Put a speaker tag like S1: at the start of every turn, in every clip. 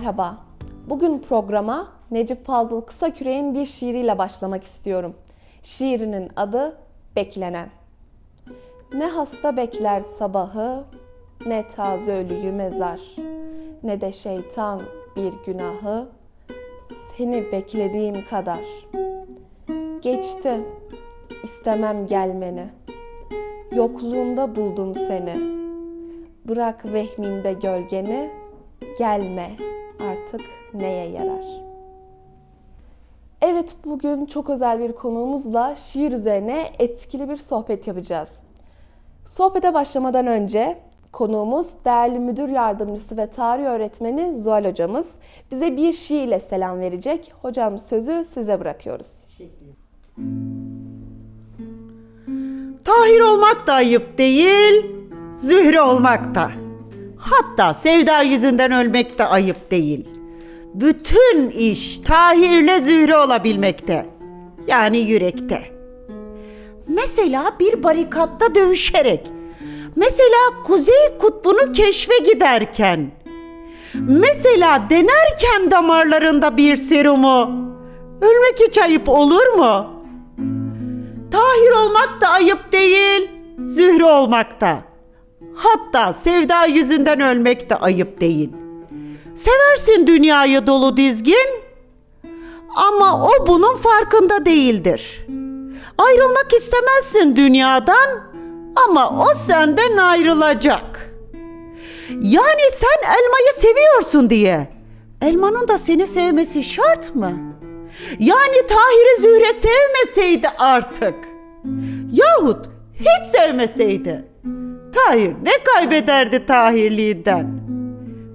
S1: Merhaba. Bugün programa Necip Fazıl Kısaküre'nin bir şiiriyle başlamak istiyorum. Şiirinin adı Beklenen. Ne hasta bekler sabahı, ne taze ölüyü mezar, ne de şeytan bir günahı, seni beklediğim kadar. Geçti, istemem gelmeni, yokluğunda buldum seni. Bırak vehmimde gölgeni, gelme artık neye yarar? Evet bugün çok özel bir konuğumuzla şiir üzerine etkili bir sohbet yapacağız. Sohbete başlamadan önce konuğumuz değerli müdür yardımcısı ve tarih öğretmeni Zuhal hocamız bize bir şiirle selam verecek. Hocam sözü size bırakıyoruz.
S2: Tahir olmak da ayıp değil, zühre olmak da. Hatta sevda yüzünden ölmek de ayıp değil. Bütün iş Tahir'le zühre olabilmekte. Yani yürekte. Mesela bir barikatta dövüşerek. Mesela Kuzey Kutbu'nu keşfe giderken. Mesela denerken damarlarında bir serumu. Ölmek hiç ayıp olur mu?'' Tahir olmak da ayıp değil, zühre olmak da. Hatta sevda yüzünden ölmek de ayıp değil. Seversin dünyayı dolu dizgin ama o bunun farkında değildir. Ayrılmak istemezsin dünyadan ama o senden ayrılacak. Yani sen elmayı seviyorsun diye elmanın da seni sevmesi şart mı? Yani Tahir'i Zühre sevmeseydi artık. Yahut hiç sevmeseydi. Tahir ne kaybederdi Tahirliğinden?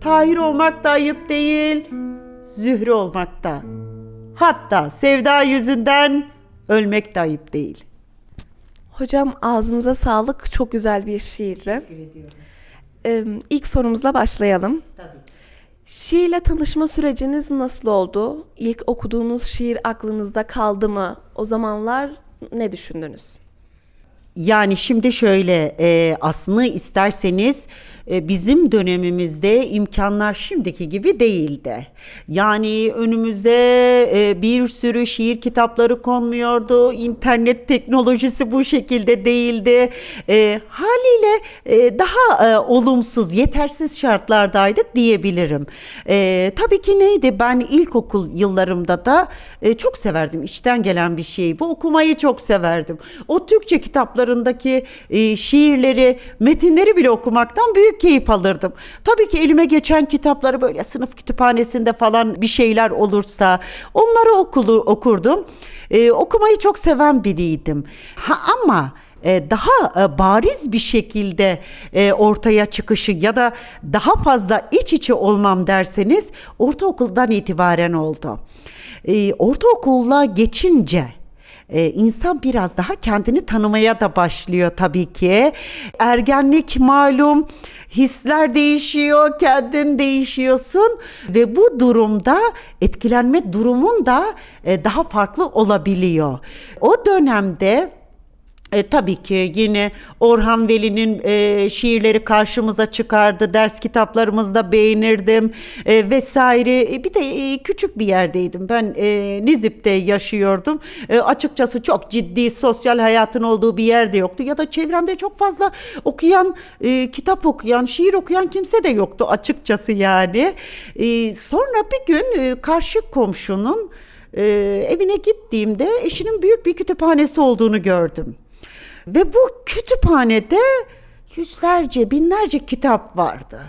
S2: Tahir olmak da ayıp değil, Zühre olmak da. Hatta sevda yüzünden ölmek de ayıp değil.
S1: Hocam ağzınıza sağlık. Çok güzel bir şiirdi. Ee, ilk sorumuzla başlayalım.
S2: Tabii.
S1: Şiirle tanışma süreciniz nasıl oldu? İlk okuduğunuz şiir aklınızda kaldı mı? O zamanlar ne düşündünüz?
S2: Yani şimdi şöyle e, aslında isterseniz e, bizim dönemimizde imkanlar şimdiki gibi değildi. Yani önümüze e, bir sürü şiir kitapları konmuyordu. İnternet teknolojisi bu şekilde değildi. E, haliyle e, daha e, olumsuz, yetersiz şartlardaydık diyebilirim. E, tabii ki neydi? Ben ilkokul yıllarımda da e, çok severdim. İçten gelen bir şey. Bu okumayı çok severdim. O Türkçe kitaplarındaki e, şiirleri, metinleri bile okumaktan büyük keyif alırdım. Tabii ki elime geçen kitapları böyle sınıf kütüphanesinde falan bir şeyler olursa onları okulu, okurdum. E, okumayı çok seven biriydim. Ha ama e, daha e, bariz bir şekilde e, ortaya çıkışı ya da daha fazla iç içe olmam derseniz ortaokuldan itibaren oldu. Ortaokulla geçince e, insan biraz daha kendini tanımaya da başlıyor tabii ki. Ergenlik malum, hisler değişiyor, kendin değişiyorsun ve bu durumda etkilenme durumun da e, daha farklı olabiliyor. O dönemde e, tabii ki yine Orhan Veli'nin e, şiirleri karşımıza çıkardı. Ders kitaplarımızda beğenirdim e, vesaire. E, bir de e, küçük bir yerdeydim. Ben e, Nizip'te yaşıyordum. E, açıkçası çok ciddi sosyal hayatın olduğu bir yerde yoktu. Ya da çevremde çok fazla okuyan, e, kitap okuyan, şiir okuyan kimse de yoktu açıkçası yani. E, sonra bir gün e, karşı komşunun e, evine gittiğimde eşinin büyük bir kütüphanesi olduğunu gördüm. Ve bu kütüphanede yüzlerce, binlerce kitap vardı.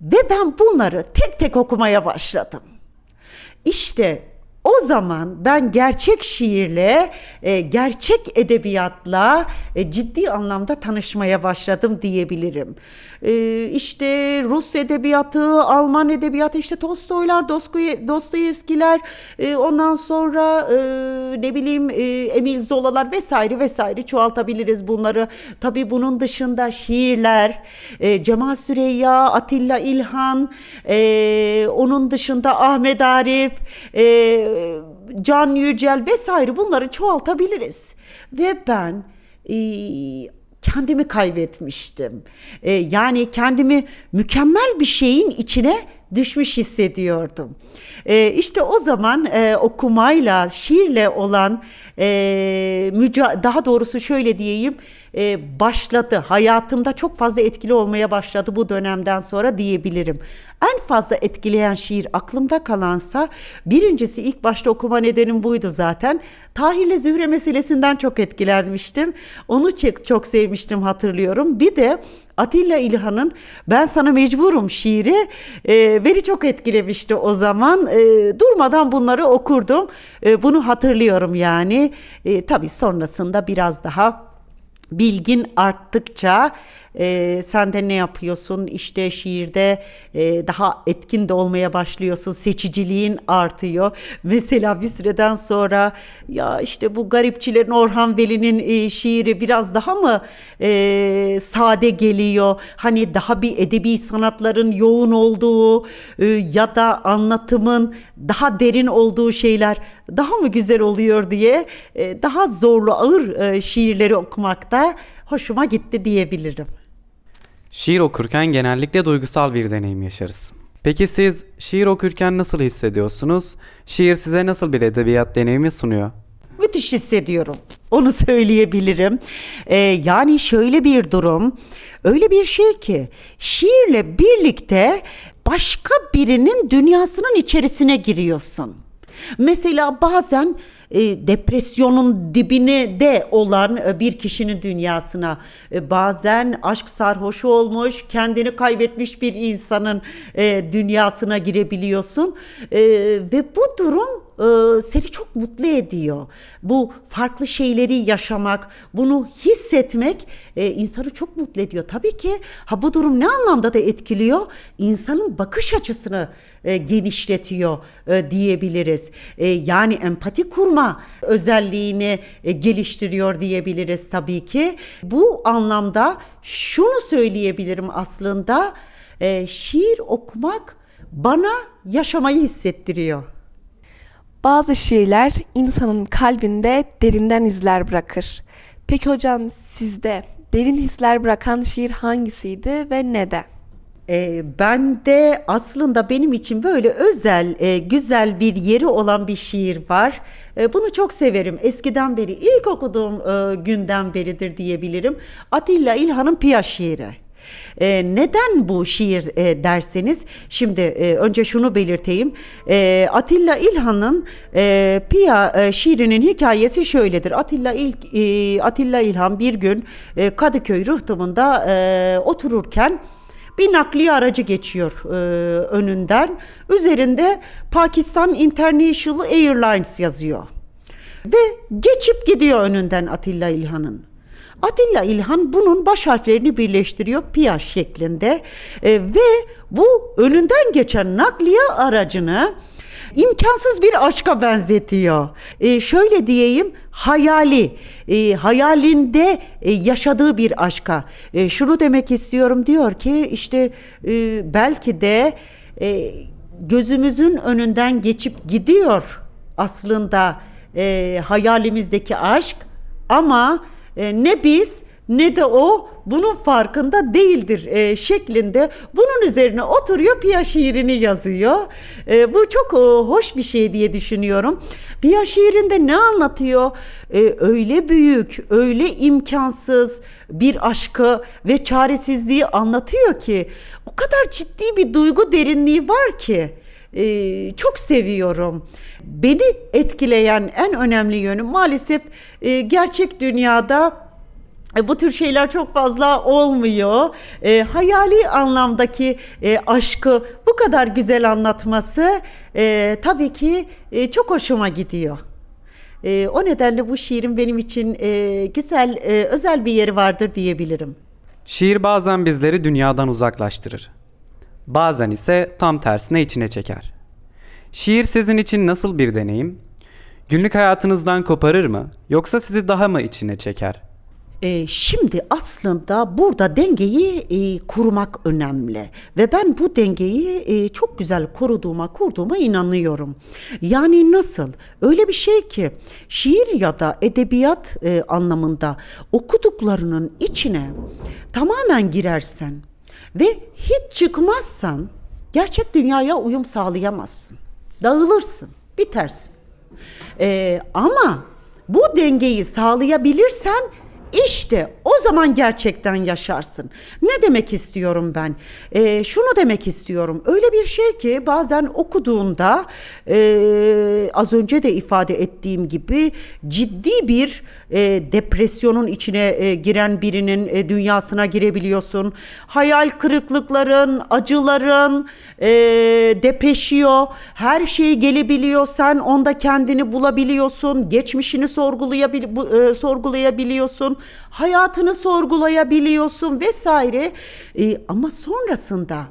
S2: Ve ben bunları tek tek okumaya başladım. İşte o zaman ben gerçek şiirle, e, gerçek edebiyatla e, ciddi anlamda tanışmaya başladım diyebilirim. E, işte Rus edebiyatı, Alman edebiyatı, işte Tolstoylar, Dostoy- Dostoyevskiler, e, ondan sonra e, ne bileyim e, Emil Zola'lar vesaire vesaire çoğaltabiliriz bunları. Tabii bunun dışında şiirler, e, Cemal Süreyya, Atilla İlhan, onun dışında Ahmet Arif, Can Yücel vesaire bunları çoğaltabiliriz. Ve ben kendimi kaybetmiştim. E, yani kendimi mükemmel bir şeyin içine düşmüş hissediyordum. E, işte o zaman e, okumayla, şiirle olan e, daha doğrusu şöyle diyeyim e, başladı. Hayatımda çok fazla etkili olmaya başladı bu dönemden sonra diyebilirim. En fazla etkileyen şiir aklımda kalansa birincisi ilk başta okuma nedenim buydu zaten. Tahir'le Zühre meselesinden çok etkilenmiştim. Onu çok, sevmiştim hatırlıyorum. Bir de Atilla İlhan'ın Ben Sana Mecburum şiiri e, beni çok etkilemişti o zaman. E, durmadan bunları okurdum. E, bunu hatırlıyorum yani. E, tabii sonrasında biraz daha bilgin arttıkça e, sen de ne yapıyorsun? İşte şiirde e, daha etkin de olmaya başlıyorsun. Seçiciliğin artıyor. Mesela bir süreden sonra ya işte bu garipçilerin Orhan Veli'nin e, şiiri biraz daha mı e, sade geliyor? Hani daha bir edebi sanatların yoğun olduğu e, ya da anlatımın daha derin olduğu şeyler daha mı güzel oluyor diye e, daha zorlu ağır e, şiirleri okumakta hoşuma gitti diyebilirim.
S3: Şiir okurken genellikle duygusal bir deneyim yaşarız. Peki siz şiir okurken nasıl hissediyorsunuz? Şiir size nasıl bir edebiyat deneyimi sunuyor?
S2: müthiş hissediyorum. Onu söyleyebilirim. Ee, yani şöyle bir durum, öyle bir şey ki şiirle birlikte başka birinin dünyasının içerisine giriyorsun. Mesela bazen e, depresyonun dibine de olan e, bir kişinin dünyasına. E, bazen aşk sarhoşu olmuş kendini kaybetmiş bir insanın e, dünyasına girebiliyorsun. E, ve bu durum e, seni çok mutlu ediyor. Bu farklı şeyleri yaşamak, bunu hissetmek e, insanı çok mutlu ediyor. Tabii ki ha bu durum ne anlamda da etkiliyor? İnsanın bakış açısını e, genişletiyor e, diyebiliriz. E, yani empati kurma özelliğini e, geliştiriyor diyebiliriz tabii ki. Bu anlamda şunu söyleyebilirim aslında. E, şiir okumak bana yaşamayı hissettiriyor.
S1: Bazı şiirler insanın kalbinde derinden izler bırakır. Peki hocam sizde derin hisler bırakan şiir hangisiydi ve neden?
S2: E, ben de aslında benim için böyle özel, e, güzel bir yeri olan bir şiir var. E, bunu çok severim. Eskiden beri, ilk okuduğum e, günden beridir diyebilirim. Atilla İlhan'ın Piya şiiri. E, neden bu şiir e, derseniz şimdi e, önce şunu belirteyim. E, Atilla İlhan'ın e, Piya e, şiirinin hikayesi şöyledir. Atilla İlk e, Atilla İlhan bir gün e, Kadıköy rıhtımında e, otururken bir nakliye aracı geçiyor e, önünden. Üzerinde Pakistan International Airlines yazıyor. Ve geçip gidiyor önünden Atilla İlhan'ın. Atilla İlhan bunun baş harflerini birleştiriyor piyaj şeklinde E, ve bu önünden geçen nakliye aracını imkansız bir aşka benzetiyor. E, şöyle diyeyim hayali, e, hayalinde e, yaşadığı bir aşka. E, şunu demek istiyorum diyor ki işte e, belki de e, gözümüzün önünden geçip gidiyor aslında e, hayalimizdeki aşk ama e, ne biz ne de o bunun farkında değildir e, şeklinde bunun üzerine oturuyor Piya şiirini yazıyor. E, bu çok e, hoş bir şey diye düşünüyorum. Piya şiirinde ne anlatıyor? E, öyle büyük, öyle imkansız bir aşkı ve çaresizliği anlatıyor ki o kadar ciddi bir duygu derinliği var ki. Ee, çok seviyorum. Beni etkileyen en önemli yönü maalesef e, gerçek dünyada e, bu tür şeyler çok fazla olmuyor. E, hayali anlamdaki e, aşkı bu kadar güzel anlatması e, tabii ki e, çok hoşuma gidiyor. E, o nedenle bu şiirin benim için e, güzel, e, özel bir yeri vardır diyebilirim.
S3: Şiir bazen bizleri dünyadan uzaklaştırır. Bazen ise tam tersine içine çeker. Şiir sizin için nasıl bir deneyim? Günlük hayatınızdan koparır mı yoksa sizi daha mı içine çeker?
S2: E, şimdi aslında burada dengeyi e, kurmak önemli ve ben bu dengeyi e, çok güzel koruduğuma, kurduğuma inanıyorum. Yani nasıl? Öyle bir şey ki şiir ya da edebiyat e, anlamında okuduklarının içine tamamen girersen ve hiç çıkmazsan gerçek dünyaya uyum sağlayamazsın. Dağılırsın, bitersin. Ee, ama bu dengeyi sağlayabilirsen işte o zaman gerçekten yaşarsın. Ne demek istiyorum ben? Ee, şunu demek istiyorum. Öyle bir şey ki bazen okuduğunda e, az önce de ifade ettiğim gibi ciddi bir e, depresyonun içine e, giren birinin e, dünyasına girebiliyorsun. Hayal kırıklıkların, acıların, e, depreşiyor, her şey gelebiliyor. Sen onda kendini bulabiliyorsun, geçmişini sorgulayabil bu- e, sorgulayabiliyorsun, hayatını sorgulayabiliyorsun vesaire. E, ama sonrasında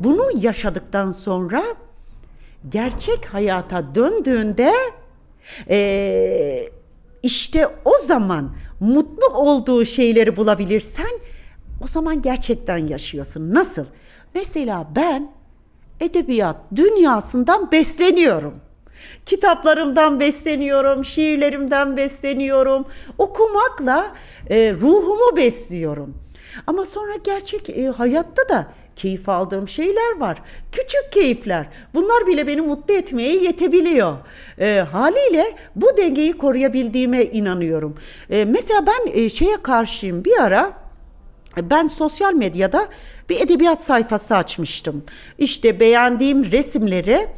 S2: bunu yaşadıktan sonra gerçek hayata döndüğünde e, işte o zaman mutlu olduğu şeyleri bulabilirsen o zaman gerçekten yaşıyorsun. Nasıl? Mesela ben edebiyat dünyasından besleniyorum. Kitaplarımdan besleniyorum, şiirlerimden besleniyorum. Okumakla e, ruhumu besliyorum. Ama sonra gerçek e, hayatta da keyif aldığım şeyler var. Küçük keyifler. Bunlar bile beni mutlu etmeye yetebiliyor. E, haliyle bu dengeyi koruyabildiğime inanıyorum. E, mesela ben e, şeye karşıyım bir ara ben sosyal medyada bir edebiyat sayfası açmıştım. İşte beğendiğim resimleri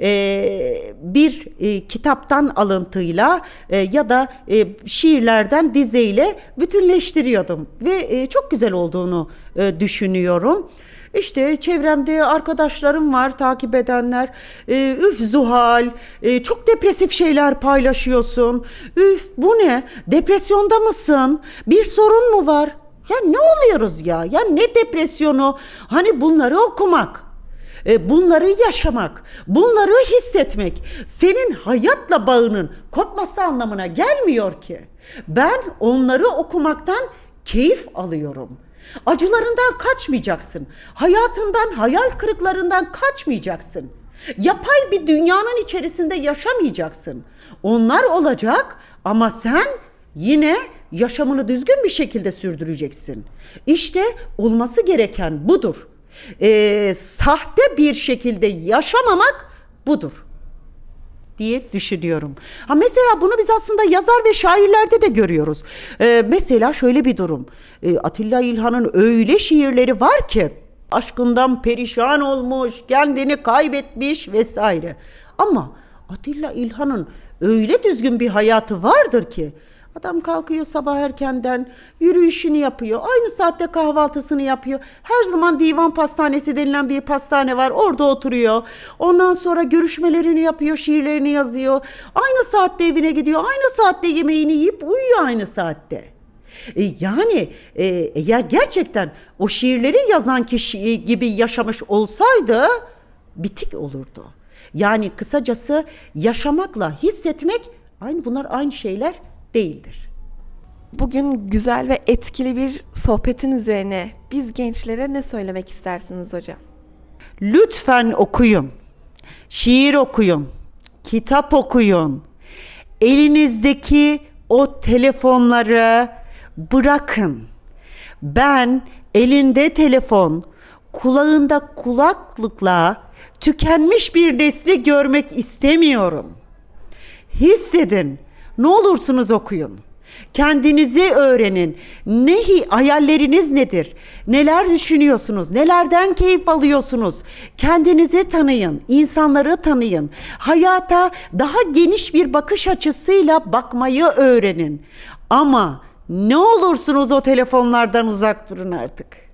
S2: e, bir e, kitaptan alıntıyla e, ya da e, şiirlerden dizeyle bütünleştiriyordum ve e, çok güzel olduğunu e, düşünüyorum. İşte çevremde arkadaşlarım var takip edenler. E, üf Zuhal, e, çok depresif şeyler paylaşıyorsun. Üf bu ne? Depresyonda mısın? Bir sorun mu var? Ya ne oluyoruz ya? Ya ne depresyonu? Hani bunları okumak. E, bunları yaşamak, bunları hissetmek senin hayatla bağının kopması anlamına gelmiyor ki. Ben onları okumaktan keyif alıyorum. Acılarından kaçmayacaksın. Hayatından, hayal kırıklarından kaçmayacaksın. Yapay bir dünyanın içerisinde yaşamayacaksın. Onlar olacak ama sen yine yaşamını düzgün bir şekilde sürdüreceksin. İşte olması gereken budur. Ee, sahte bir şekilde yaşamamak budur diye düşünüyorum. Ha mesela bunu biz aslında yazar ve şairlerde de görüyoruz. Ee, mesela şöyle bir durum. Ee, Atilla İlhan'ın öyle şiirleri var ki aşkından perişan olmuş, kendini kaybetmiş vesaire. Ama Atilla İlhan'ın öyle düzgün bir hayatı vardır ki Adam kalkıyor sabah erkenden, yürüyüşünü yapıyor. Aynı saatte kahvaltısını yapıyor. Her zaman divan pastanesi denilen bir pastane var. Orada oturuyor. Ondan sonra görüşmelerini yapıyor, şiirlerini yazıyor. Aynı saatte evine gidiyor. Aynı saatte yemeğini yiyip uyuyor aynı saatte. E, yani e, eğer gerçekten o şiirleri yazan kişi gibi yaşamış olsaydı bitik olurdu. Yani kısacası yaşamakla hissetmek aynı bunlar aynı şeyler değildir.
S1: Bugün güzel ve etkili bir sohbetin üzerine biz gençlere ne söylemek istersiniz hocam?
S2: Lütfen okuyun. Şiir okuyun. Kitap okuyun. Elinizdeki o telefonları bırakın. Ben elinde telefon, kulağında kulaklıkla tükenmiş bir nesli görmek istemiyorum. Hissedin. Ne olursunuz okuyun. Kendinizi öğrenin. Nehi hayalleriniz nedir? Neler düşünüyorsunuz? Nelerden keyif alıyorsunuz? Kendinizi tanıyın, insanları tanıyın. Hayata daha geniş bir bakış açısıyla bakmayı öğrenin. Ama ne olursunuz o telefonlardan uzak durun artık.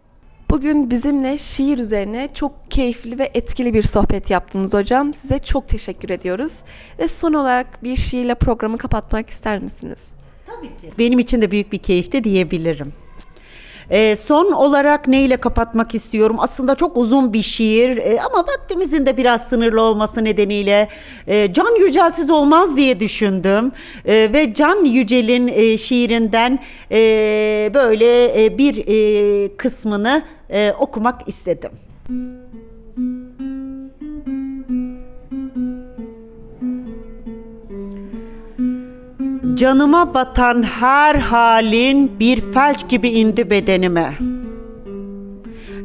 S1: Bugün bizimle şiir üzerine çok keyifli ve etkili bir sohbet yaptınız hocam. Size çok teşekkür ediyoruz. Ve son olarak bir şiirle programı kapatmak ister misiniz?
S2: Benim için de büyük bir keyifti diyebilirim. Ee, son olarak neyle kapatmak istiyorum? Aslında çok uzun bir şiir e, ama vaktimizin de biraz sınırlı olması nedeniyle e, Can Yücelsiz olmaz diye düşündüm. E, ve Can Yücel'in e, şiirinden e, böyle e, bir e, kısmını e, okumak istedim. Canıma batan her halin bir felç gibi indi bedenime.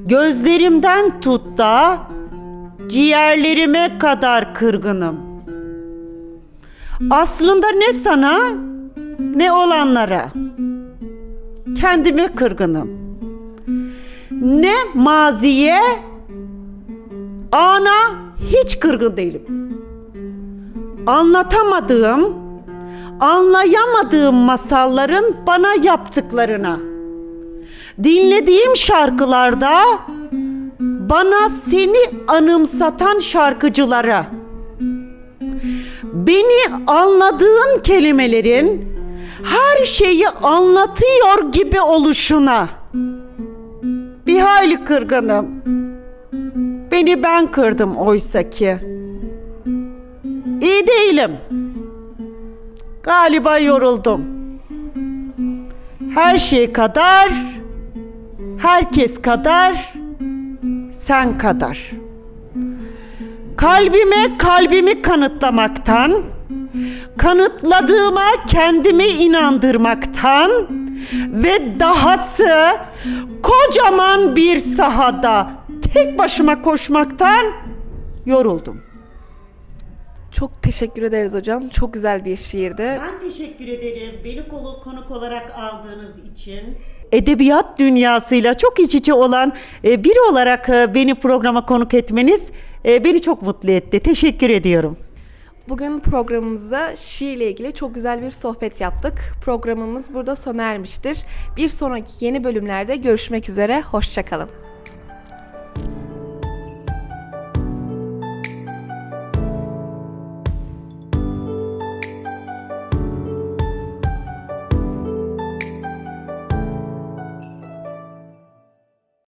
S2: Gözlerimden tut da ciğerlerime kadar kırgınım. Aslında ne sana ne olanlara. Kendime kırgınım. Ne maziye ana hiç kırgın değilim. Anlatamadığım, anlayamadığım masalların bana yaptıklarına. Dinlediğim şarkılarda bana seni anımsatan şarkıcılara. Beni anladığın kelimelerin her şeyi anlatıyor gibi oluşuna. Bir hayli kırgınım. Beni ben kırdım oysa ki. İyi değilim. Galiba yoruldum. Her şey kadar, herkes kadar, sen kadar. Kalbime kalbimi kanıtlamaktan, kanıtladığıma kendimi inandırmaktan ve dahası kocaman bir sahada tek başıma koşmaktan yoruldum.
S1: Çok teşekkür ederiz hocam. Çok güzel bir şiirdi.
S2: Ben teşekkür ederim beni konu, konuk olarak aldığınız için. Edebiyat dünyasıyla çok iç içe olan e, biri olarak e, beni programa konuk etmeniz e, beni çok mutlu etti. Teşekkür ediyorum.
S1: Bugün programımızda şiirle ilgili çok güzel bir sohbet yaptık. Programımız burada sona ermiştir. Bir sonraki yeni bölümlerde görüşmek üzere. Hoşçakalın.